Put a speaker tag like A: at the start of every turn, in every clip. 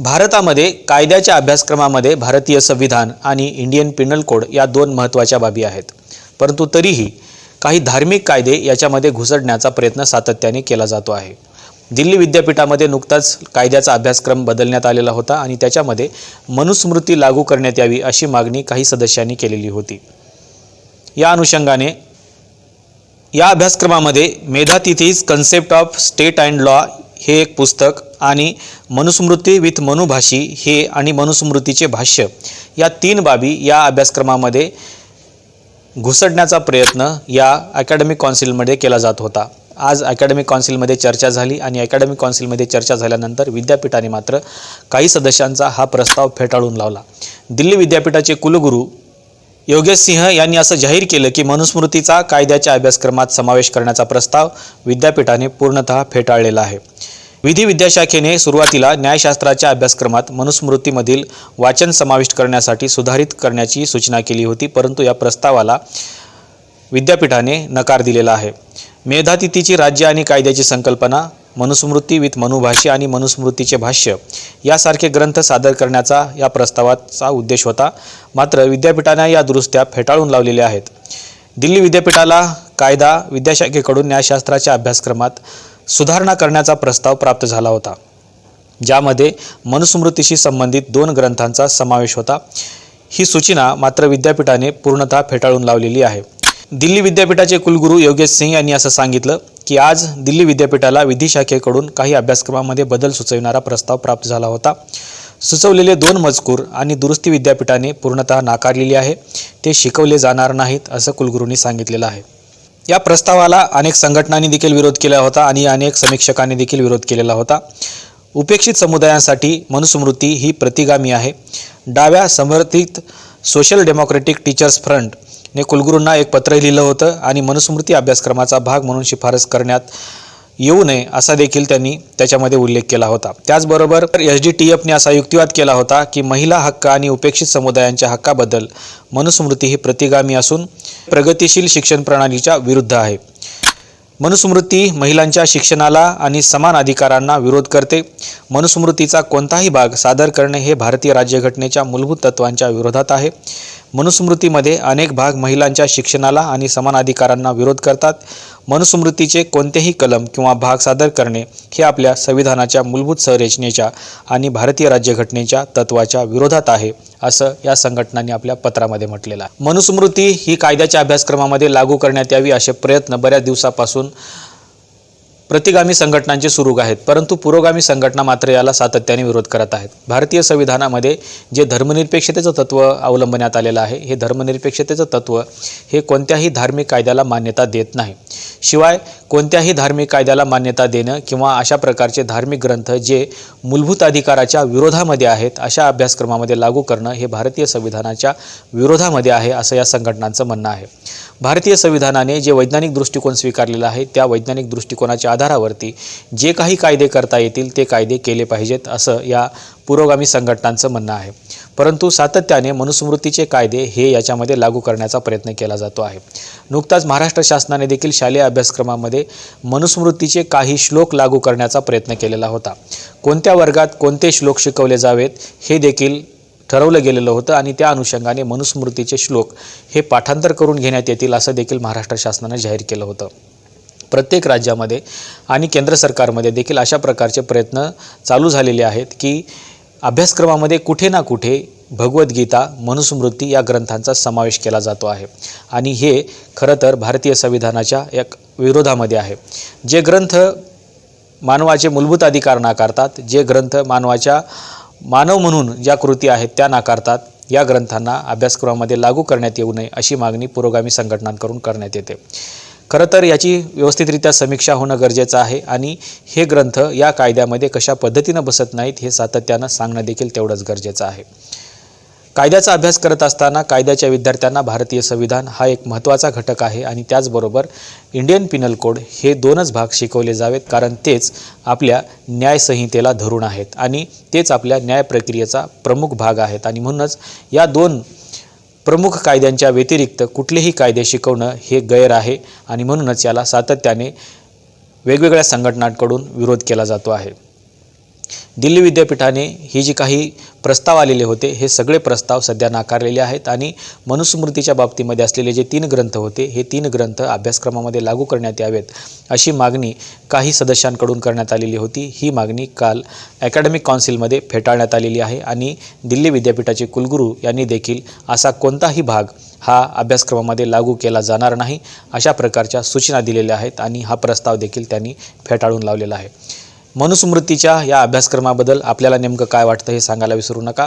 A: भारतामध्ये कायद्याच्या अभ्यासक्रमामध्ये भारतीय संविधान आणि इंडियन पिनल कोड या दोन महत्त्वाच्या बाबी आहेत. परंतु तरीही काही धार्मिक कायदे याच्यामध्ये घुसडण्याचा प्रयत्न सातत्याने केला जातो आहे. दिल्ली विद्यापीठामध्ये नुकताच कायद्याचा अभ्यासक्रम बदलण्यात आलेला होता आणि त्याच्यामध्ये मनुस्मृती लागू करण्यात यावी अशी मागणी काही सदस्यांनी केलेली होती. या अनुषंगाने या अभ्यासक्रमामध्ये Medhatithi's concept of state and law हे एक पुस्तक आणि मनुस्मृती विथ मनुभाषी हे आणि मनुस्मृतीचे भाष्य या तीन बाबी या अभ्यासक्रमामध्ये घुसडण्याचा प्रयत्न या अकॅडमिक कॉन्सिलमध्ये केला जात होता. आज अकॅडमिक कॉन्सिलमध्ये चर्चा झाली आणि अकॅडमिक कॉन्सिलमध्ये चर्चा झाल्यानंतर विद्यापीठाने मात्र काही सदस्यांचा हा प्रस्ताव फेटाळून लावला. दिल्ली विद्यापीठाचे कुलगुरू योगेश सिंह यांनी असं जाहीर केलं की मनुस्मृतीचा कायद्याच्या अभ्यासक्रमात समावेश करण्याचा प्रस्ताव विद्यापीठाने पूर्णतः फेटाळलेला आहे. विधी विद्याशाखेने सुरुवातीला न्यायशास्त्राच्या अभ्यासक्रमात मनुस्मृतीमधील वाचन समाविष्ट करण्यासाठी सुधारित करण्याची सूचना केली होती परंतु या प्रस्तावाला विद्यापीठाने नकार दिलेला आहे. मेधातिथीची राज्य आणि कायद्याची संकल्पना मनुस्मृती विथ मनुभाषी आणि मनुस्मृतीचे भाष्य यासारखे ग्रंथ सादर करण्याचा या प्रस्तावाचा उद्देश होता. मात्र विद्यापीठाने या दुरुस्त्या फेटाळून लावलेल्या आहेत. दिल्ली विद्यापीठाला कायदा विद्याशाखेकडून न्यायशास्त्राच्या अभ्यासक्रमात सुधारणा करण्याचा प्रस्ताव प्राप्त झाला होता ज्यामध्ये मनुस्मृतीशी संबंधित दोन ग्रंथांचा समावेश होता. ही सूचना मात्र विद्यापीठाने पूर्णतः फेटाळून लावलेली आहे. दिल्ली विद्यापीठाचे कुलगुरू योगेश सिंग यांनी असं सांगितलं की आज दिल्ली विद्यापीठाला विधी शाखेकडून काही अभ्यासक्रमामध्ये बदल सुचविणारा प्रस्ताव प्राप्त झाला होता. सुचवलेले दोन मजकूर आणि दुरुस्ती विद्यापीठाने पूर्णतः नाकारलेली आहे. ते शिकवले जाणार नाहीत असं कुलगुरूंनी सांगितलेलं आहे. या प्रस्तावाला अनेक संघटनांनी देखील विरोध केला होता आणि अनेक समीक्षकांनी देखील विरोध केलेला होता. उपेक्षित समुदायांसाठी मनुस्मृती ही प्रतिगामी आहे. डाव्या समर्थित सोशल डेमोक्रेटिक टीचर्स फ्रंट ने कुलगुरूंना एक पत्र लिहिलं होतं आणि मनुस्मृती अभ्यासक्रमाचा भाग म्हणून शिफारस करण्यात येऊ नये असा देखील त्यांनी त्याच्यामध्ये उल्लेख केला होता. त्याचबरोबर एस डी टी एफने असा युक्तिवाद केला होता की महिला हक्क आणि उपेक्षित समुदायांच्या हक्काबद्दल मनुस्मृती ही प्रतिगामी असून प्रगतिशील शिक्षण प्रणालीच्या विरुद्ध आहे. मनुस्मृती महिलांच्या शिक्षणाला आणि समान अधिकारांना विरोध करते. मनुस्मृतीचा कोणताही भाग सादर करणे हे भारतीय राज्यघटनेच्या मूलभूत तत्वांच्या विरोधात आहे. मनुस्मृतीमध्ये अनेक भाग महिलांच्या शिक्षणाला आणि समान अधिकारांना विरोध करतात. मनुस्मृतीचे कोणतेही कलम किंवा भाग सादर करणे हे आपल्या संविधानाच्या मूलभूत संरचनेच्या आणि भारतीय राज्यघटनेच्या तत्वाच्या विरोधात आहे असं या संघटनांनी आपल्या पत्रामध्ये म्हटलेलं आहे. मनुस्मृती ही कायद्याच्या अभ्यासक्रमामध्ये लागू करण्यात यावी असे प्रयत्न बऱ्याच दिवसापासून प्रतिगामी संघटनांचे सुरू आहेत परंतु पुरोगामी संघटना मात्र याला सातत्याने विरोध करत आहेत. भारतीय संविधानामध्ये जे धर्मनिरपेक्षतेचं तत्त्व अवलंबण्यात आलेलं आहे हे धर्मनिरपेक्षतेचं तत्त्व हे कोणत्याही धार्मिक कायद्याला मान्यता देत नाही. शिवाय कोणत्याही धार्मिक कायद्याला मान्यता देणं किंवा अशा प्रकारचे धार्मिक ग्रंथ जे मूलभूत अधिकाराच्या विरोधामध्ये आहेत अशा अभ्यासक्रमामध्ये लागू करणं हे भारतीय संविधानाच्या विरोधामध्ये आहे असं या संघटनांचं म्हणणं आहे. भारतीय संविधानाने जे वैज्ञानिक दृष्टिकोन स्वीकारलेला आहे त्या वैज्ञानिक दृष्टिकोनाच्या आधारावरती जे काही कायदे करता येतील ते कायदे केले पाहिजेत असं या पुरोगामी संघटनांचं म्हणणं आहे. परंतु सातत्याने मनुस्मृतीचे कायदे हे याच्यामध्ये लागू करण्याचा प्रयत्न केला जातो आहे. नुकताच महाराष्ट्र शासनाने देखील शालेय अभ्यासक्रमामध्ये मनुस्मृतीचे काही श्लोक लागू करण्याचा प्रयत्न केलेला होता. कोणत्या वर्गात कोणते श्लोक शिकवले जावेत हे देखील ठरवलं गेलेलं होतं आणि त्या अनुषंगाने मनुस्मृतीचे श्लोक हे पाठांतर करून घेण्यात येतील असं देखील महाराष्ट्र शासनाने जाहीर केलं होतं. प्रत्येक राज्यामध्ये आणि केंद्र सरकारमध्ये देखील अशा प्रकारचे प्रयत्न चालू झालेले आहेत की अभ्यासक्रमामध्ये कुठे ना कुठे भगवद्गीता मनुस्मृती या ग्रंथांचा समावेश केला जातो आहे. आणि हे खरं तर भारतीय संविधानाच्या एक विरोधामध्ये आहे. जे ग्रंथ मानवाचे मूलभूत अधिकार नाकारतात जे ग्रंथ मानवाच्या मानव म्हणून ज्या कृती आहेत त्या नाकारतात या ग्रंथांना अभ्यासक्रमामध्ये लागू करण्यात येऊ नये अशी मागणी पुरोगामी संघटनांकडून करण्यात येते. खरं तर याची व्यवस्थितरित्या समीक्षा होणं गरजेचं आहे आणि हे ग्रंथ या कायद्यामध्ये कशा पद्धतीनं बसत नाहीत हे सातत्यानं सांगणं देखील तेवढंच गरजेचं आहे. कायद्याचा अभ्यास करत असताना कायद्याच्या विद्यार्थ्यांना भारतीय संविधान हा एक महत्त्वाचा घटक आहे आणि त्याचबरोबर इंडियन पिनल कोड हे दोनच भाग शिकवले जावेत कारण तेच आपल्या न्यायसंहितेला धरून आहेत आणि तेच आपल्या न्याय प्रक्रियेचा प्रमुख भाग आहेत आणि म्हणूनच या दोन प्रमुख कायद्यांच्या व्यतिरिक्त कुठलेही कायदे शिकवणं हे गैर आहे आणि म्हणूनच याला सातत्याने वेगवेगळ्या संघटनांकडून विरोध केला जातो आहे. दिल्ली विद्यापीठाने ही जी काही प्रस्ताव आलेले होते हे सगळे प्रस्ताव सध्या नाकारलेले आहेत आणि मनुस्मृतीच्या बाबतीमध्ये असलेले जे तीन ग्रंथ होते हे तीन ग्रंथ अभ्यासक्रमामध्ये लागू करण्यात यावेत अशी मागणी काही सदस्यांकडून करण्यात आलेली होती. ही मागणी काल अकॅडमिक काउन्सिलमध्ये फेटाळण्यात आलेली आहे आणि दिल्ली विद्यापीठाचे कुलगुरू यांनी देखील असा कोणताही भाग हा अभ्यासक्रमामध्ये लागू केला जाणार नाही अशा प्रकारच्या सूचना दिलेल्या आहेत आणि हा प्रस्ताव देखील त्यांनी फेटाळून लावलेला आहे. मनुस्मृतीच्या या अभ्यासक्रमाबद्दल आपल्याला नेमकं काय वाटतं हे सांगायला विसरू नका.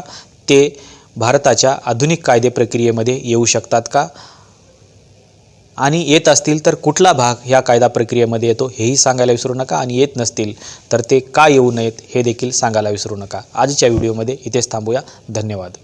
A: ते भारताच्या आधुनिक कायदे प्रक्रियेमध्ये येऊ शकतात का? आणि येत असतील तर कुठला भाग ह्या कायदा प्रक्रियेमध्ये येतो हेही सांगायला विसरू नका आणि येत नसतील तर ते का येऊ नयेत हे देखील सांगायला विसरू नका. आजच्या व्हिडिओमध्ये इथेच थांबूया. धन्यवाद.